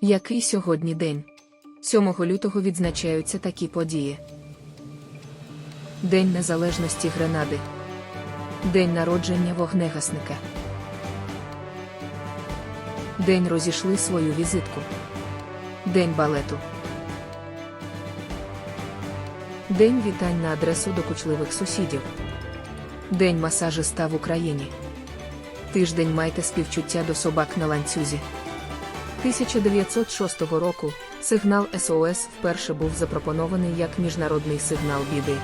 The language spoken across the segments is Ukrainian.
Який сьогодні день? 7 лютого відзначаються такі події. День Незалежності Гренади. День народження вогнегасника. День розійшли свою візитку. День балету. День вітань на адресу докучливих сусідів. День масажиста в Україні. Тиждень майте співчуття до собак на ланцюзі. 1906 року сигнал СОС вперше був запропонований як міжнародний сигнал біди.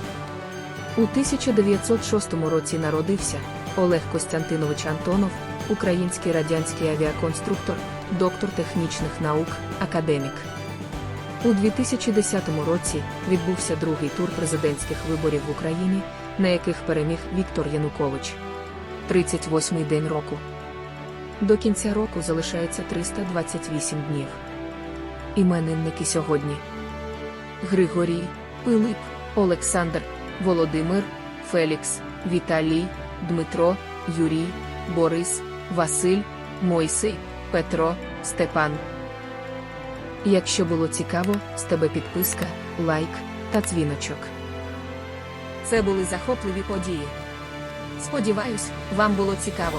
У 1906 році народився Олег Костянтинович Антонов, український радянський авіаконструктор, доктор технічних наук, академік. У 2010 році відбувся другий тур президентських виборів в Україні, на яких переміг Віктор Янукович. 38-й день року. До кінця року залишається 328 днів. Іменинники сьогодні: Григорій, Пилип, Олександр, Володимир, Фелікс, Віталій, Дмитро, Юрій, Борис, Василь, Мойсей, Петро, Степан. Якщо було цікаво, з тебе підписка, лайк та дзвіночок. Це були захопливі події. Сподіваюсь, вам було цікаво.